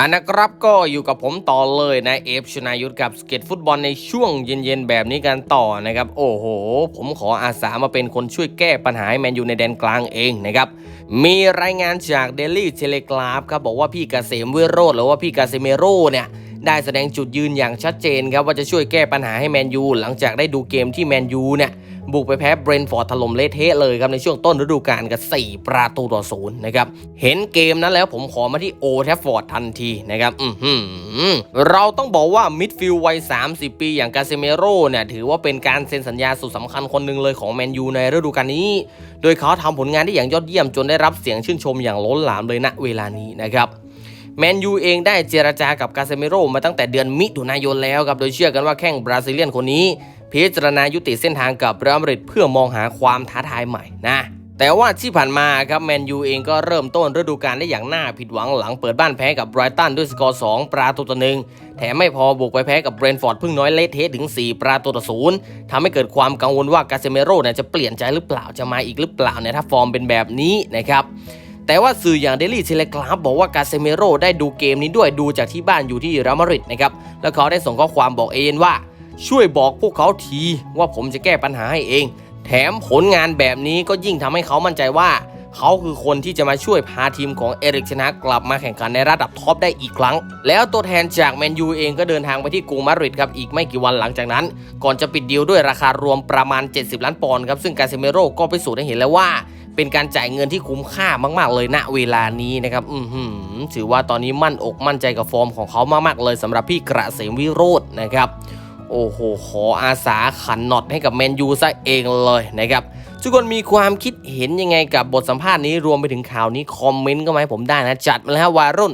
อันนะครับก็อยู่กับผมต่อเลยนะเอฟชนายุทธกับสเก็ตฟุตบอลในช่วงเย็นๆแบบนี้กันต่อนะครับโอ้โห ผมขออาสามาเป็นคนช่วยแก้ปัญหาให้แมนยูในแดนกลางเองนะครับมีรายงานจากเดลี่เทเลกราฟครับบอกว่าพี่กเกษมวิโรธหรือว่าพี่กาเซเมโร่เนี่ย ได้แสดงจุดยืนอย่างชัดเจนครับว่าจะช่วยแก้ปัญหาให้แมนยูหลังจากได้ดูเกมที่แมนยูเนี่ยบุกไปแพ้เบรนฟอร์ดถล่มเละเทะเลยครับในช่วงต้นฤดูกาลกับ 4 ประตูต่อศูนย์นะครับ เห็นเกมนั้นแล้วผมขอมาที่โอแทฟฟอร์ดทันทีนะครับอือหือเราต้องบอกว่ามิดฟิลด์วัย 30 ปีอย่างกาเซเมโร่เนี่ยถือว่าเป็นการเซ็นสัญญาสุดสำคัญคนหนึ่งเลยของแมนยูในฤดูกาลนี้ โดยเขาทำผลงานได้อย่างยอดเยี่ยมจนได้รับเสียงชื่นชมอย่างล้นหลามเลยณเวลานี้นะครับ แมนยูเองได้เจรจากับกาเซเมโรมาตั้งแต่เดือนมิถุนายนแล้วครับ โดยเชื่อกันว่าแข้งบราซิเลียนคนนี้ พิจารณายุติเส้นทางกับเรอัลมาดริดเพื่อมองหาความท้าทายใหม่นะแต่ว่าที่ผ่านมาครับแมนยูเองก็เริ่มต้นฤดูกาลได้อย่างน่าผิดหวังหลังเปิดบ้านแพ้กับไบรตันด้วยสกอร์ 2 ประตูต่อหนึ่งแถมไม่พอบุกไปแพ้กับเบรนฟอร์ดเพิ่งน้อยเลเทะถึง 4 ประตูต่อศูนย์ทำให้เกิดความกังวลว่ากาเซเมโร่เนี่ยจะเปลี่ยนใจหรือเปล่าจะมาอีกหรือเปล่าเนี่ยถ้าฟอร์มเป็นแบบนี้นะครับ แต่ว่าสื่ออย่างเดลี่เทเลกราฟบอกว่ากาเซเมโรได้ดูเกมนี้ด้วยดูจากที่บ้านอยู่ที่เรอัลมาดริดนะครับแล้วเขาได้ส่งข้อความบอกเอเยนว่า ช่วยบอกพวกเขาทีว่าผมจะแก้ปัญหาให้เอง แถมผลงานแบบนี้ก็ยิ่งทำให้เขามั่นใจว่าเขาคือคนที่จะมาช่วยพาทีมของเอริกชนะกลับมาแข่งขันในระดับท็อปได้อีกครั้ง แล้วตัวแทนจากแมนยูเองก็เดินทางไปที่กรุงมาดริดครับอีกไม่กี่วันหลังจากนั้น ก่อนจะปิดดีลด้วยราคารวมประมาณ 70 ล้านปอนด์ครับซึ่งกาเซเมโร่ก็พิสูจน์ให้เห็นแล้วว่า เป็นการจ่ายเงินที่คุ้มค่ามากๆเลยณเวลานี้นะครับอืถือว่าตอนนี้มั่นอกมั่นใจกับฟอร์มของเขามากๆเลยสำหรับพี่กระเสมวิโรจน์นะครับโอ้โห ขออาสาขันน็อตให้กับแมนยูซะเองเลยนะครับ ทุกคนมีความคิดเห็นยังไงกับบทสัมภาษณ์นี้รวมไปถึงข่าวนี้ คอมเมนต์ก็มาให้ผมได้นะ จัดมาแล้ววารุ่น